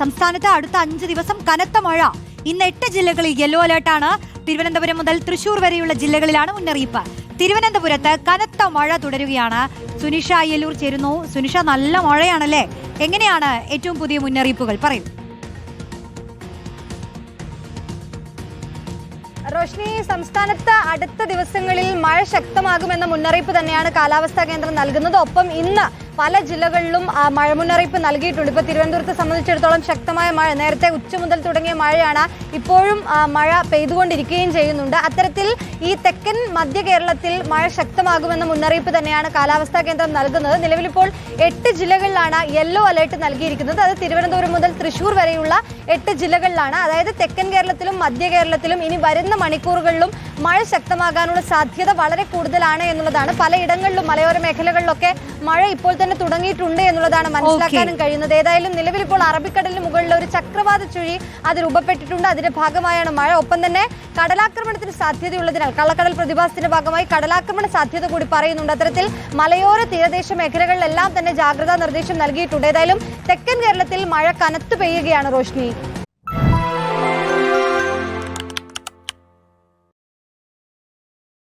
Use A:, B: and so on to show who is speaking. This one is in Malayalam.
A: സംസ്ഥാനത്ത് അടുത്ത അഞ്ച് ദിവസം കനത്ത മഴ. ഇന്ന് എട്ട് ജില്ലകളിൽ യെല്ലോ അലേർട്ടാണ് തിരുവനന്തപുരം മുതൽ തൃശൂർ വരെയുള്ള ജില്ലകളിലാണ് മുന്നറിയിപ്പ്. തിരുവനന്തപുരത്ത് കനത്ത മഴ തുടരുകയാണ്. സുനിഷ അയ്യലൂർ ചേരുന്നു. സുനിഷ നല്ല മഴയാണല്ലേ? എങ്ങനെയാണ് ഏറ്റവും പുതിയ മുന്നറിയിപ്പുകൾ? പറയൂ.
B: റോഷ്നി സംസ്ഥാനത്ത് അടുത്ത ദിവസങ്ങളിൽ മഴ ശക്തമാകുമെന്ന മുന്നറിയിപ്പ് തന്നെയാണ് കാലാവസ്ഥാ കേന്ദ്രം നൽകുന്നത്. ഒപ്പം ഇന്ന് പല ജില്ലകളിലും മഴ മുന്നറിയിപ്പ് നൽകിയിട്ടുണ്ട്. ഇപ്പോൾ തിരുവനന്തപുരത്തെ സംബന്ധിച്ചിടത്തോളം ശക്തമായ മഴ നേരത്തെ ഉച്ച മുതൽ തുടങ്ങിയ മഴയാണ് ഇപ്പോഴും മഴ പെയ്തുകൊണ്ടിരിക്കുകയും ചെയ്യുന്നുണ്ട്. അത്തരത്തിൽ ഈ തെക്കൻ മധ്യ കേരളത്തിൽ മഴ ശക്തമാകുമെന്ന മുന്നറിയിപ്പ് തന്നെയാണ് കാലാവസ്ഥാ കേന്ദ്രം നൽകുന്നത്. നിലവിലിപ്പോൾ എട്ട് ജില്ലകളിലാണ് യെല്ലോ അലേർട്ട് നൽകിയിരിക്കുന്നത്. അത് തിരുവനന്തപുരം മുതൽ തൃശൂർ വരെയുള്ള എട്ട് ജില്ലകളിലാണ്. അതായത് തെക്കൻ കേരളത്തിലും മധ്യ കേരളത്തിലും ഇനി വരുന്ന മണിക്കൂറുകളിലും മഴ ശക്തമാകാനുള്ള സാധ്യത വളരെ കൂടുതലാണ് എന്നുള്ളതാണ്. പലയിടങ്ങളിലും മലയോര മേഖലകളിലൊക്കെ മഴ ഇപ്പോൾ തന്നെ തുടങ്ങിയിട്ടുണ്ട് എന്നുള്ളതാണ് മനസ്സിലാക്കാനും കഴിയുന്നത്. ഏതായാലും നിലവിൽ ഇപ്പോൾ അറബിക്കടലിന് മുകളിൽ ഒരു ചക്രവാത ചുഴി അത് രൂപപ്പെട്ടിട്ടുണ്ട്. അതിന്റെ ഭാഗമായാണ് മഴ. ഒപ്പം തന്നെ കടലാക്രമണത്തിന് സാധ്യതയുള്ളതിനാൽ കള്ളക്കടൽ പ്രതിഭാസത്തിന്റെ ഭാഗമായി കടലാക്രമണ സാധ്യത കൂടി പറയുന്നുണ്ട്. അത്തരത്തിൽ മലയോര തീരദേശ മേഖലകളിലെല്ലാം തന്നെ ജാഗ്രതാ നിർദ്ദേശം നൽകിയിട്ടുണ്ട്. ഏതായാലും തെക്കൻ കേരളത്തിൽ മഴ കനത്തു പെയ്യുകയാണ് റോഷ്നി.